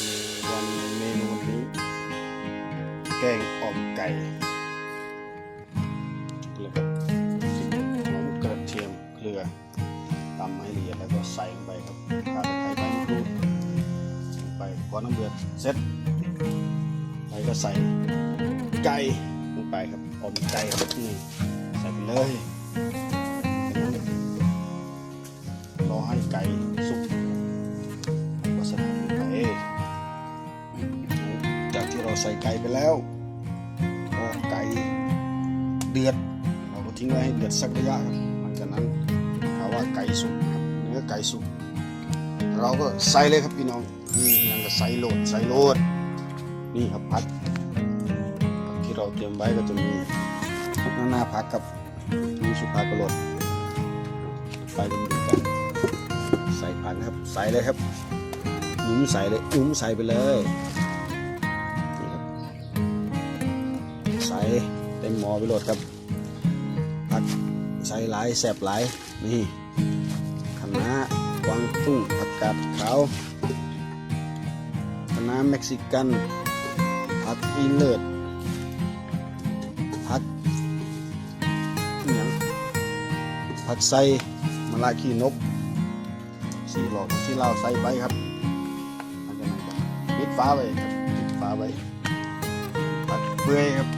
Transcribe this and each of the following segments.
มีวันเมนูวันนี้ แกงอ่อมไก่เลยครับพริกหอมกระเทียมเกลือตำให้ละเอียดแล้วก็ใส่ลงไปครับข่าตะไคร้ใบมะกรูดลงไปพอน้ำเดือดเสร็จไปก็ใส่ไก่ลงไปครับอ่อมไก่ครับนี่ใส่ไปเลยรอให้ไก่สุก เราใส่ไก่ไปแล้วพอไก่เดือด เราก็ทิ้งไว้ให้เดือดสักระยะครับหลังจากนั้นถ้าว่าไก่สุกครับเนื้อไก่สุกเราก็ใส่เลยครับพี่น้องนี่ยังก็ใส่โหลดใส่โหลดนี่ครับผักที่เราเตรียมไว้ก็จะมีผักหน้าผักกับมีสุภากระโหลดไปดูกันใส่ผักครับใส่เลยครับหยุ้มใส่เลยหยุ้มใส่ไปเลย เต็มหมอไปโหลดครับผักใส่หลายแสบหลายนี่คะน้ากวางตุ้งผักกาดขาวคะน้าเม็กซิกันผักอีเลิศผักอหย่างผักใส่มะละขี้นกสีหลอกสีเหลาใส่ไปครับอันนั้นปิดฟ้าไว้ครับปิดฟ้าไว้ผัดเปื่อยครับ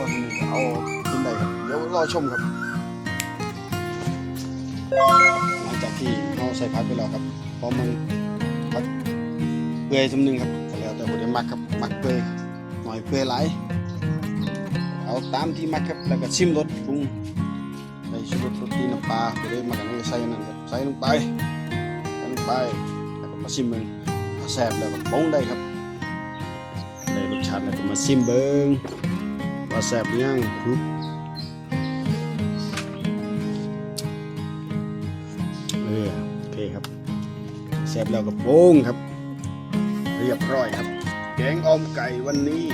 คนเอากินได้ครับเดี๋ยวรอชมครับหลังจากที่เราใส่ผักไปแล้วครับพอมันผัดเปื่อยจำหนึงครับแล้วแต่คนได้มักครับมักเปื่อยหน่อยเปื่อยหลายเอาตามที่มักครับแล้วก็ชิมรสปรุงใส่ชูรสรสดีน้ำปลาไปเลยมากันเลยใส่นั่นครับใส่ลงไปใส่ลงไปแล้วก็มาชิมมันถ้าแซ่บแล้วก็ปรุงได้ครับได้รสชาติแล้วก็มาซิมเบิง ว่าแซ่บยังครับเออโอเคครับแซ่บแล้วก็โป้งครับ เรียบร้อยครับ แกงออมไก่วันนี้